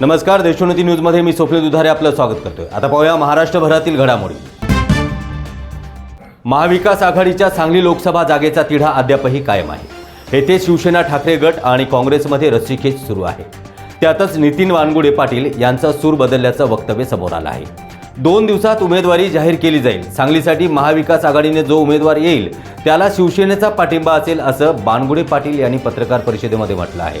नमस्कार देशोन्नती न्यूजमध्ये मी स्वप्नील दुधारे आपलं स्वागत करतोय. आता पाहूया महाराष्ट्रभरातील घडामोडी. महाविकास आघाडीच्या सांगली लोकसभा जागेचा तिढा अद्यापही कायम आहे. येथे शिवसेना ठाकरे गट आणि काँग्रेसमध्ये रस्सीखेच सुरू आहे. त्यातच नितीन वानगुडे पाटील यांचा सूर बदलल्याचं वक्तव्य समोर आलं आहे. दोन दिवसात उमेदवारी जाहीर केली जाईल. सांगलीसाठी महाविकास आघाडीने जो उमेदवार येईल त्याला शिवसेनेचा पाठिंबा असेल असं बानगुडे पाटील यांनी पत्रकार परिषदेमध्ये म्हटलं आहे.